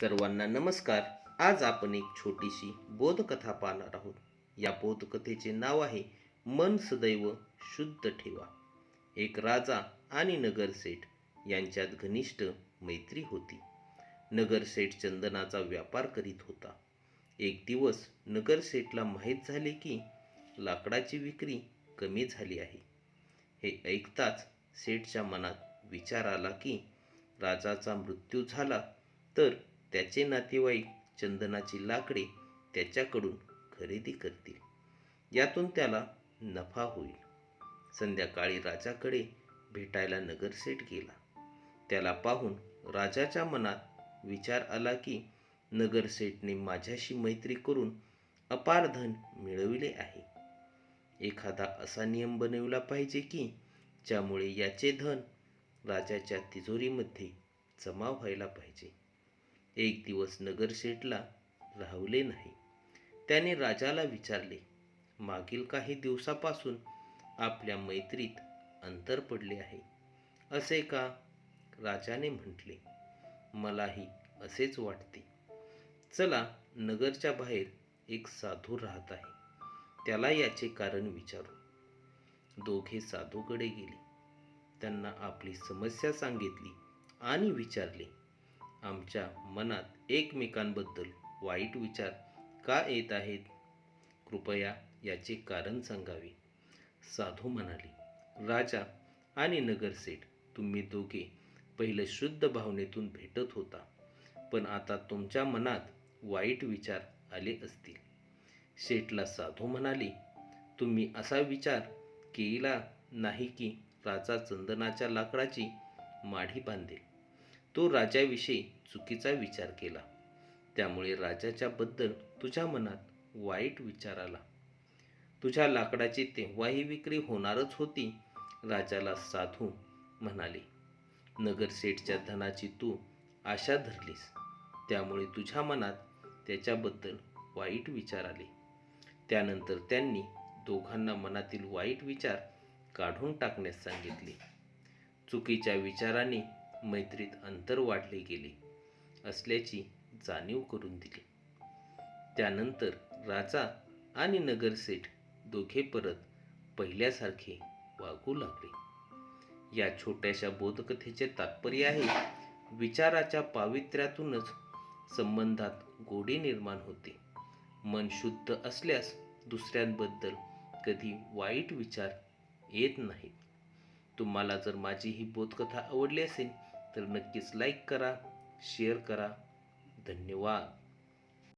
सर्वांना नमस्कार. आज आपण एक छोटीशी बोधकथा पाहणार आहोत. या बोधकथेचे नाव आहे मन सदैव शुद्ध ठेवा. एक राजा आणि नगरसेठ यांच्यात घनिष्ठ मैत्री होती. नगरसेठ चंदनाचा व्यापार करीत होता. एक दिवस नगरसेठला माहीत झाले की लाकडाची विक्री कमी झाली आहे. हे ऐकताच सेठच्या मनात विचार आला की राजाचा मृत्यू झाला तर त्याचे नातेवाईक चंदनाची लाकडे त्याच्याकडून खरेदी करतील. यातून त्याला नफा होईल. संध्याकाळी राजाकडे भेटायला नगरसेठ गेला. त्याला पाहून राजाच्या मनात विचार आला की नगरसेठने माझ्याशी मैत्री करून अपार धन मिळविले आहे. एखादा असा नियम बनविला पाहिजे की ज्यामुळे याचे धन राजाच्या तिजोरीमध्ये जमा व्हायला पाहिजे. एक दिवस नगरशेठला राहवले नाही. त्याने राजाला विचारले मागील काही दिवसापासून आपल्या मैत्रीत अंतर पडले आहे असे का? राजाने म्हटले मलाही असेच वाटते. चला नगरच्या बाहेर एक साधू राहत आहे. त्याला याचे कारण विचारू. दोघे साधूकडे गेले. त्यांना आपली समस्या सांगितली आणि विचारले आमच्या मनात एकमेकांबद्दल वाईट विचार का येत आहेत? कृपया याचे कारण सांगावे. साधू म्हणाले राजा आणि नगरसेठ तुम्ही दोघे पहिले शुद्ध भावनेतून भेटत होता पण आता तुमच्या मनात वाईट विचार आले असतील. शेठला साधू म्हणाले तुम्ही असा विचार केला नाही की राजा चंदनाच्या लाकडाची माढी बांधेल. तो राजाविषयी चुकीचा विचार केला. त्यामुळे राजाच्या बद्दल तुझ्या मनात वाईट विचार आला. तुझ्या लाकडाची तेव्हाही विक्री होणारच होती राजाला साधू म्हणाले. नगरसेठच्या धनाची तू आशा धरलीस. त्यामुळे तुझ्या मनात त्याच्याबद्दल वाईट विचार आले. त्यानंतर त्यांनी दोघांना मनातील वाईट विचार काढून टाकण्यास सांगितले. चुकीच्या विचाराने मैत्रीत अंतर वाढले गेले असल्याची जाणीव करून दिली. त्यानंतर राजा आणि नगरसेठ दोघे परत पहिल्यासारखे वागू लागले. या छोट्याशा बोधकथेचे तात्पर्य आहे विचाराच्या पावित्र्यातूनच संबंधात गोडी निर्माण होते. मन शुद्ध असल्यास दुसऱ्यांबद्दल कधी वाईट विचार येत नाहीत. तुम्हाला जर माझी ही बोधकथा आवडली असेल तर नक्कीच लाईक करा शेअर करा. धन्यवाद.